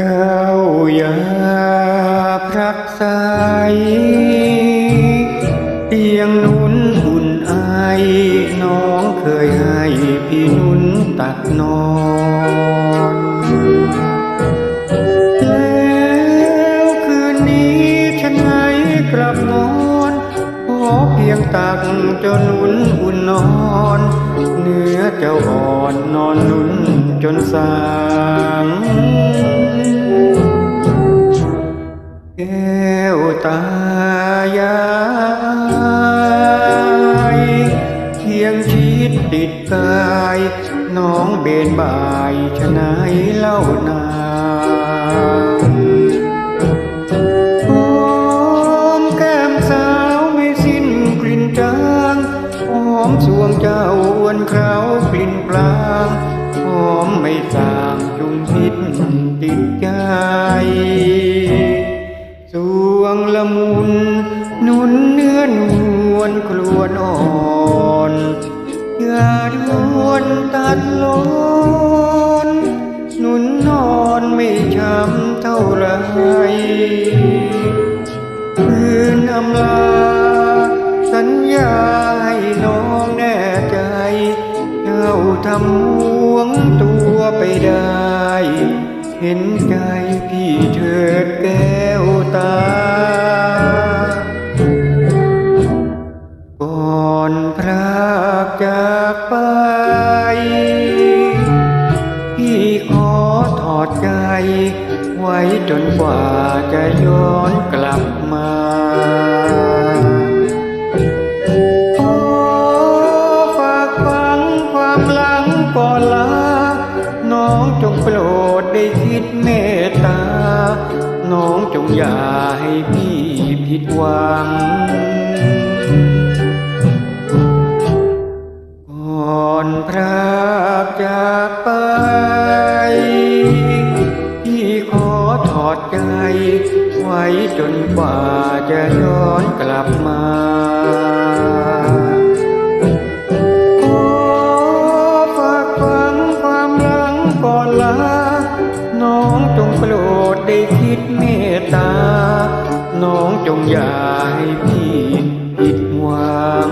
เจ้าอย่าพรักสาเตียงนุ่นอุ่นไอน้องเคยให้พี่นุ่นตักนอนแล้คืนนี้ฉันให้กลับนอนขอเพียงตักจนนุ่นอุ่นนอน ตายายเคียงชิดติดกาย น้องเบนบ่ายชะไหนเล่านาหอมแก้มสาวไม่สิ้นกลิ่นจางหอมสวงเจ้าอ้วนเคราวกลิ่นปลางหอมไม่จางจุงพิษติดใจ อนไม่ช้ำเท่าไรคืนอำลา สัญญาให้น้องแน่ใจ เจ้าทำห่วงตัวไปได้ เห็นใจพี่เถิดแก้วตา ก่อนพรากจากไป ไว้จนกว่าจะย้อนกลับมาขอฝากฝังความหลังก่อนลา น้องจงโปรดได้คิดเมตตา น้องจงอย่าให้พี่ผิดหวังก่อนพรากจากไป อดใจ ไว้จนกว่าจะย้อนกลับมาขอฝากฝังความหลังก่อนลา น้องจงโปรดได้คิดเมตตา น้องจงอย่าให้พี่ผิดหวัง